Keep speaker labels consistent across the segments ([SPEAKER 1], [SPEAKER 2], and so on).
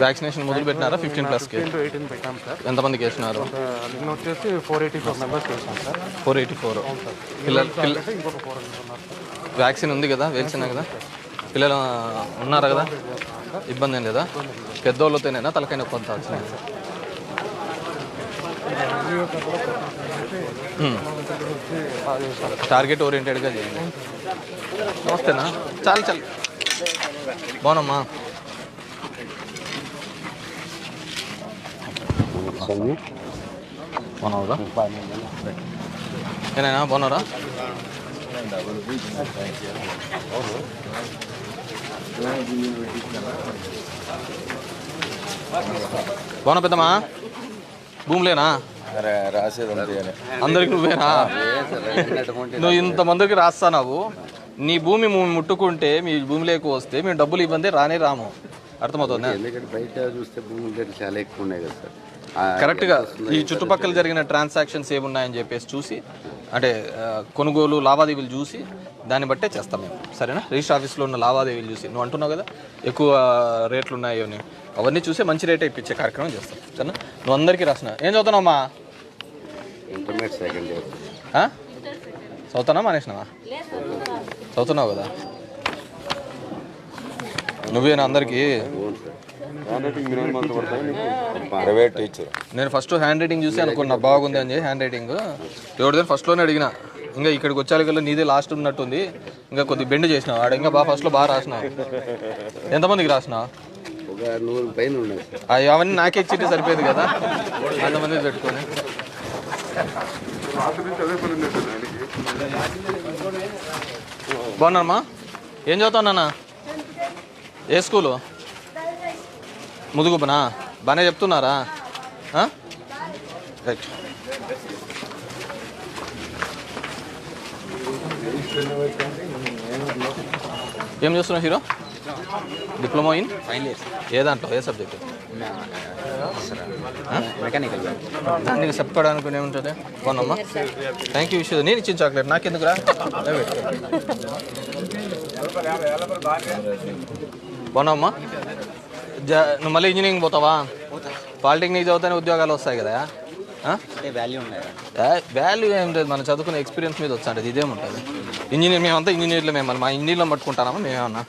[SPEAKER 1] Vaccination మొదలు పెట్టినారా fifteen
[SPEAKER 2] to eighteen పెట్టాం సార్.
[SPEAKER 1] ఎంతమందికి వేసినారు?
[SPEAKER 2] ఆ, నిన్న వచ్చేసి ఫోర్ ఎయిటీ ఫోర్ మెంబర్స్ వేసాం సార్.
[SPEAKER 1] ఫోర్ ఎయిటీ ఫోర్ పిల్లలు
[SPEAKER 2] ఇంకొక ఫోర్
[SPEAKER 1] వ్యాక్సిన్ ఉంది కదా? వేసిన కదా? పిల్లలు ఉన్నారు కదా? ఇబ్బంది ఏం లేదా? పెద్దోళ్ళతోనేనా? తలకైనా కొంత వచ్చినాయి టార్గెట్ ఓరియంటెడ్గా చేయండి. నమస్తేనా? చాలు చాలు. బాగున్నామ్మా. బాగున్నావురా? ఏనాయనా బాగున్నారా బాగున్నా పెద్దమ్మా? భూమిలేనా
[SPEAKER 3] రాసేది
[SPEAKER 1] అందరికి నువ్వేనా నువ్వు ఇంతమందికి రాస్తావు నీ భూమి ముట్టుకుంటే మీ భూమిలోకి వస్తే మేము డబ్బులు ఇవ్వండి రానే రాము. అర్థమవుతుందా?
[SPEAKER 3] ఎందుకంటే బయట చూస్తే భూముల రేట్లు చాలా ఎక్కువ ఉన్నాయి కదా సార్. ఆ,
[SPEAKER 1] కరెక్ట్గా ఈ చుట్టుపక్కల జరిగిన ట్రాన్సాక్షన్స్ ఏమున్నాయని చెప్పేసి చూసి అంటే కొనుగోలు లావాదేవీలు చూసి దాన్ని బట్టే చేస్తాం మేము. సరేనా? రిజిస్టర్ ఆఫీస్లో ఉన్న లావాదేవీలు చూసి. నువ్వు అంటున్నావు కదా ఎక్కువ రేట్లు ఉన్నాయి అని. అవన్నీ చూసి మంచి రేటే ఇప్పించే కార్యక్రమం చేస్తాం. సరేనా? నువ్వు అందరికీ రాసిన. ఏం చదువుతున్నావమ్మా
[SPEAKER 3] ఇంటర్మీడియట్ సెకండ్ ఇయర్?
[SPEAKER 1] చదువుతానా మానేసినావా? చదువుతున్నావు కదా? నువ్వేనా అందరికీ
[SPEAKER 3] ప్రైవేట్ టీచర్
[SPEAKER 1] నేను ఫస్ట్ హ్యాండ్ రైటింగ్ చూసి అనుకున్నా బాగుంది అని చెప్పి హ్యాండ్ రైటింగ్ ఎవరిదో ఫస్ట్లోనే అడిగిన ఇంకా ఇక్కడికి వచ్చాక నీదే లాస్ట్ ఉన్నట్టుంది. ఇంకా కొద్ది బెండ్ చేసినావు. ఆడ ఇంకా బాగా ఫస్ట్లో బాగా రాసినావు. ఎంతమందికి అవి అవన్నీ నాకే ఇచ్చింటే సరిపోయేది కదా? అంతమంది పెట్టుకొని. బాగున్నారమ్మా? ఏం చదువుతావు నాన్న? ఏ స్కూలు? ముదుగుబ్బనా బాగానే చెప్తున్నారా? రైట్. ఏం చేస్తున్నావు hero? Diploma in?
[SPEAKER 4] Final year.
[SPEAKER 1] ఏ దాంట్లో? ఏ సబ్జెక్ట్?
[SPEAKER 4] మెకానికల్
[SPEAKER 1] నీకు చెప్పడానికి ఏముంటుంది కొనమ్మా. థ్యాంక్ యూ విషయం నేను ఇచ్చిన చాక్లెట్. నాకెందుకురా? లే నువ్వు మళ్ళీ ఇంజనీరింగ్ పోతావా? పాలిటెక్నిక్ చదివితేనే ఉద్యోగాలు వస్తాయి కదా.
[SPEAKER 4] వాల్యూ
[SPEAKER 1] ఏం లేదు. మనం చదువుకునే ఎక్స్పీరియన్స్ మీద వచ్చాండి ఇదేముంటుంది? ఇంజనీర్ మేమంతా ఇంజనీర్లు మేము మన ఇంజనీర్లో పట్టుకుంటామా మేమేమన్నా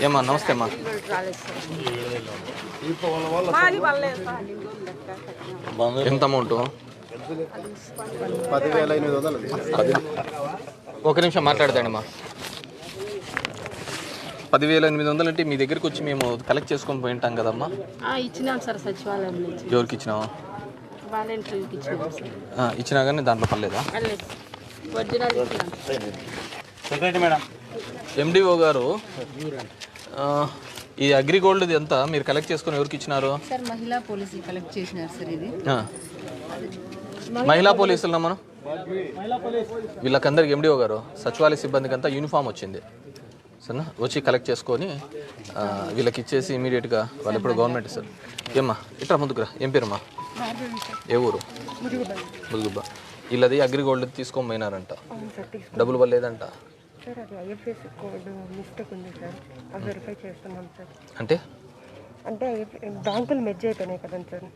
[SPEAKER 1] ఏమన్నా? నమస్తే అమ్మా. ఎంత అమౌంట్
[SPEAKER 2] పదివేల ఎనిమిది వందలు.
[SPEAKER 1] ఒక నిమిషం మాట్లాడతాండి అమ్మా. పదివేల ఎనిమిది వందలు అంటే మీ దగ్గరికి వచ్చి మేము కలెక్ట్ చేసుకొని పోయింటాం కదమ్మా.
[SPEAKER 5] ఆ, ఇచ్చినాం సార్ సచివాలయం నుంచి.
[SPEAKER 1] ఎవరికి ఇచ్చినావా?
[SPEAKER 5] ఇచ్చినాం. సార్
[SPEAKER 1] ఆ, ఇచ్చినా కానీ దాంట్లో పర్లేదా ఎండిఓ గారు ఆ, ఈ అగ్రిగోల్డ్ ఎంత? మీరు కలెక్ట్ చేసుకొని ఎవరికి ఇచ్చినారు?
[SPEAKER 6] సార్ మహిళా పోలీసులు కలెక్ట్ చేసినారు సార్ ఇది.
[SPEAKER 1] ఆ. మహిళా పోలీసులు మనం? వీళ్ళకందరికి ఎండిఓ గారు సచివాలయ సిబ్బందికి అంతా యూనిఫామ్ వచ్చింది. సరేనా? వచ్చి కలెక్ట్ చేసుకొని ఆ, వీళ్ళకి ఇచ్చేసి ఇమీడియట్గా వాళ్ళు ఇప్పుడు గవర్నమెంట్ ఇస్తారు ఏమ్మా? ఇట్రా ముందుకురా ఏం పేరమ్మా? ఏ ఊరు? ముదుగుబ్బ వీళ్ళది అగ్రిగోల్డ్ తీసుకొని పోయినారంట. డబ్బులు పర్లేదంట అంటే?
[SPEAKER 7] అంటే బ్యాంకులు మెర్జ్ అయిపోయినాయి కదండి సార్.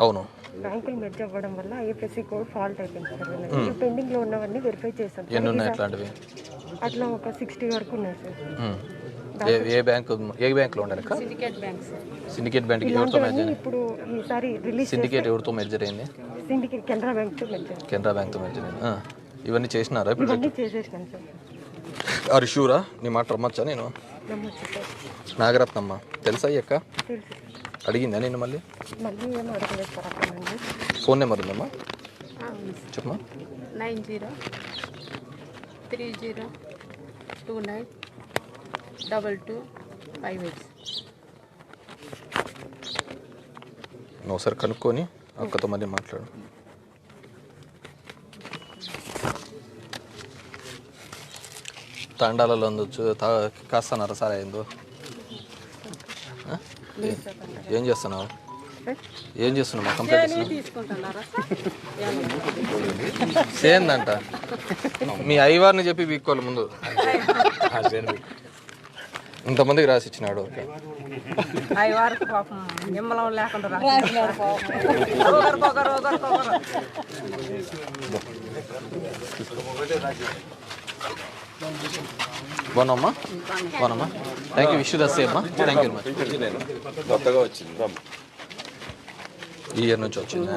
[SPEAKER 1] అవును.
[SPEAKER 7] బ్యాంకులు మెర్జ్ అవ్వడం వల్ల ఐఎఫ్ఎస్సి కోడ్ ఫాల్ట్ అయిపోయింది సార్. పెండింగ్లో ఉన్నవన్నీ వెరిఫై చేస్తాం
[SPEAKER 1] ఎన్ని ఉన్నాయి అట్లాంటివి?
[SPEAKER 7] అట్లా ఒక సిక్స్టీ వరకు ఉన్నాయి సార్.
[SPEAKER 1] ఏ ఏ బ్యాంక్ ఏ బ్యాంక్లో ఉండాలి
[SPEAKER 5] సిండికేట్ బ్యాంక్
[SPEAKER 1] సిండికేట్ బ్యాంక్ ఎవరితో
[SPEAKER 7] ఇలాంటివన్నీ ఇప్పుడు ఈసారి రిలీజ్
[SPEAKER 1] సిండికేట్ ఎవరితో మెర్జర్ అయింది?
[SPEAKER 7] సిండికేట్ కెనరా బ్యాంక్తో మెర్జ్
[SPEAKER 1] కెనరా బ్యాంక్తో మెర్జర్ అయింది. ఇవన్నీ చేసినారా ఇప్పుడు
[SPEAKER 7] ఇవన్నీ చేసేసినాం సార్
[SPEAKER 1] ఆర్ షూరా నీ మాట రమ్మచ్చా నేను? నాగరత్నమ్మ తెలుసా అక్క? అడిగిందా నేను మళ్ళీ?
[SPEAKER 7] మళ్ళీ ఏం అడగలేదు సార్ అక్కడ నుండి.
[SPEAKER 1] ఫోన్ నెంబర్ ఉందమ్మా. చెప్పమా
[SPEAKER 5] nine zero three zero two nine double two five eight.
[SPEAKER 1] నువ్వు ఒకసారి కనుక్కొని అక్కతో మళ్ళీ మాట్లాడు. తాండాలలో అందొచ్చు కాస్తున్నారా సార్ అయిందో? ఏం? చేస్తున్నావు? ఏం చేస్తున్నావు? మా కంప్లైంట్ సేందంట మీ అయ్యవారిని చెప్పి వీక్కోవాలి ముందు. ఇంతమందికి రాసి ఇచ్చినాడు
[SPEAKER 5] వరకు పాపం నిమ్మలం లేకుండా
[SPEAKER 1] బాగున్నామ్మా బాగున్నామ్మా thank you wish the same అమ్మా థ్యాంక్ యూ మచ్
[SPEAKER 8] కొత్తగా వచ్చింది
[SPEAKER 1] ఈ ఇయర్ నుంచి వచ్చింది?